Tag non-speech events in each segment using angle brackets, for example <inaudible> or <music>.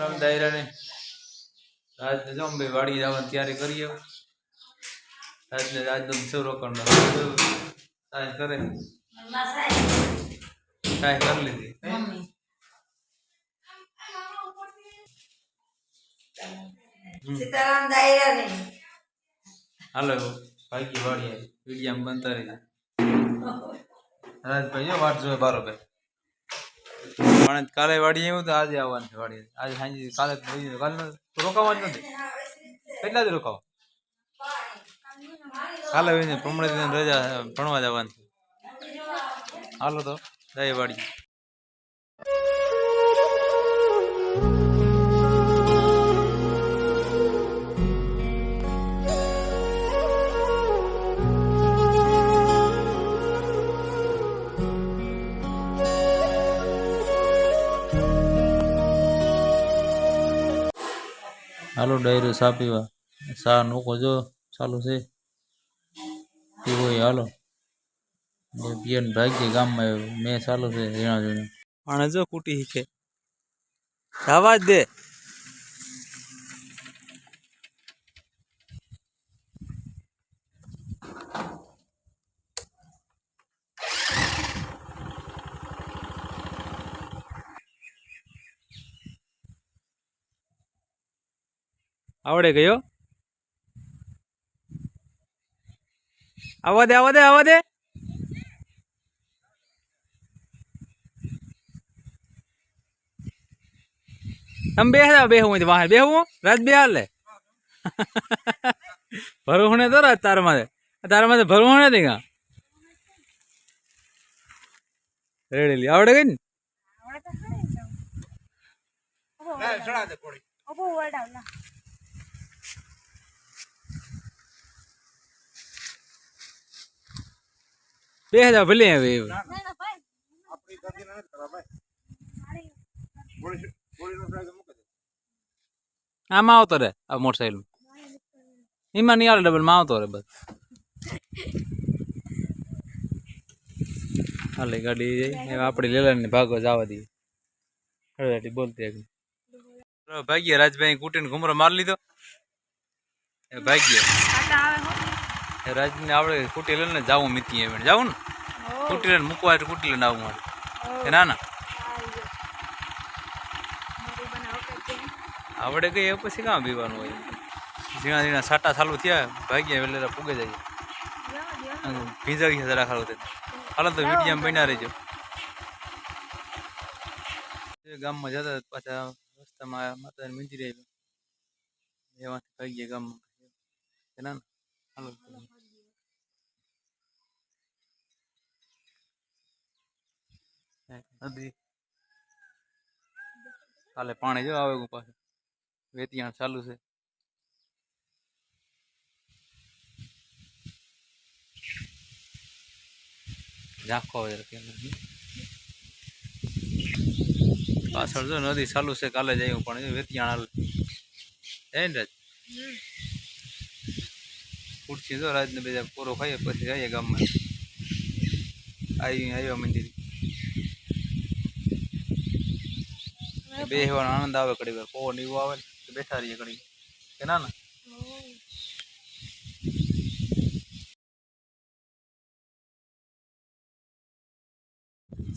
રામ દાયરાને. રાજને જો ભાઈ વાડી જવાની તૈયારી કરીએ. રાજને રાજનો શું રોકાણનો સાય કરે. સાય કરી લીધી. સીતારામ દાયરાને. હાલો ભાગી વાડી વિડીયામ બનતા રહી <laughs> રાજભાઈ જો વાટ જોવે બારોબર. પણ કાલે વાડી એવું તો આજે આવવાનું છે વાડી આજે સાંજે કાલે જાય. કાલે રોકાવાનું નથી. કેટલા જ રોકાવ? કાલે પ્રમાણે રજા ભણવા જવાનું છે. હાલો તો, જઈએ વાડી હાલો, ડાયરો સા પીવા. સા નોકો જો, ચાલુ છે. પીવો હાલો. પિયન ભાગ્ય ગામમાં મેં ચાલુ છે ઝીણા ઝીણા પણ જો કુટી શીખે. જવા જ દે. આવડે ગયો આવવા દે આવવા દે આવવા દે. તમે બે બેહું હું તો બે બેહું રાત બે હાલે. <laughs> ભરવું તો રાત તારા માથે. તારા માથે ભરવું નથી કા રેડેલી આવડે ગઈ ને? બે હજાર ભલે હવે આમાં આવતો રે આ મોટરસાઇકલ એમાં નહીં આવે ડબલમાં આવતો રે બસ. હાલે ગાડી જઈ આપણી આપણે ભાગો જવા દઈએ. હળવેટી બોલતી આગળ. ભાગ્ય રાજભાઈ કુટીને ઘુમરો મારી લીધો. એ ભાગ્ય. રાજને આપણે કુટી લઈને જાવું મીતી એમ. જાવું ને? કુટી લઈને મૂકવા એટલે કુટી લઈને આવું મારે ના ના. આવડે ગઈ એ પછી કાં પીવાનું હોય. ઝીણા ઝીણા સાટા ચાલુ થયા ભાગ્યા વેલે પૂગે જાય. ભીંજાવી જરા ખાલો તે હાલો તો વિડીયામાં બન્યા રહેજો. ગામમાં જતા પાછા રસ્તામાં માતાને મંદિર આવ્યું. એમાંથી ભાગ્યા ગામમાં. કે નદી કાલે પાણી જો આવે પાછું. વેતિયાણ ચાલુ છે. પાછળ જો નદી ચાલુ છે, કાલે જઈ પણ વેતિયાણ હાલ. હે ખુરશી જો રાજને બધા પૂરો ખાઈએ પછી જઈએ ગામમાં. આવી આવ્યા મંદિર. બેસવાનો આનંદ આવે ઘડી વાર. પવન એવો આવે ને બેઠા રહીએ ઘડી કે ના ના?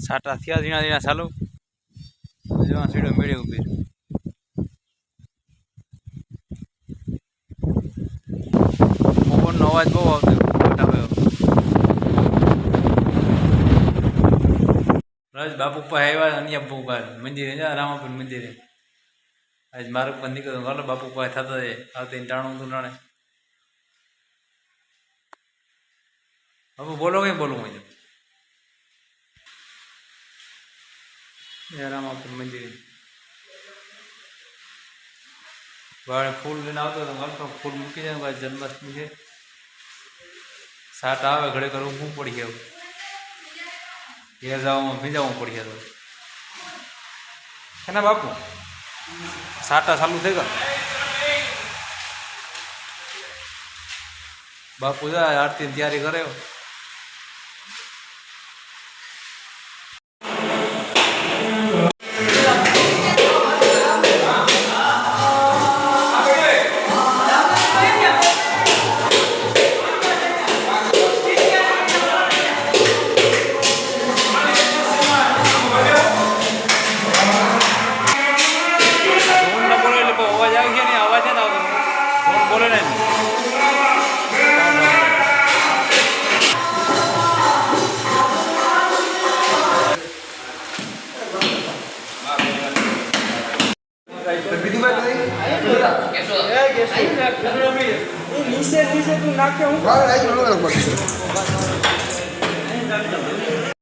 સાટા થયા ઝીણા ઝીણા ચાલુ. જોવા સીડો મેળે ઊભી રહી. પવનનો અવાજ બહુ આવતો રાજ બાપુ પાસે આવ્યા અન્ય બહુ બાર મંદિરે રામાપુર મંદિરે આજ મારું પણ નીકળ્યો હાલો બાપુ પાસે થતા જાય આવતી ટાણું તું ટાણે બાપુ બોલો કઈ બોલું છે રામાપુર મંદિરે વાળે ફૂલ લઈને આવતો હતો ફૂલ મૂકી જાય જન્માષ્ટમી છે સાટ આવે ઘડે ઘર ઊભું પડી ગયું. ઘેર જવામાં ભીંજાવું પડી ગયા. તો એના બાપુ? સાટા ચાલુ થઈ ગયા. બાપુ જા આરતી તૈયારી કરે નીચે નીચે તું નાખે હું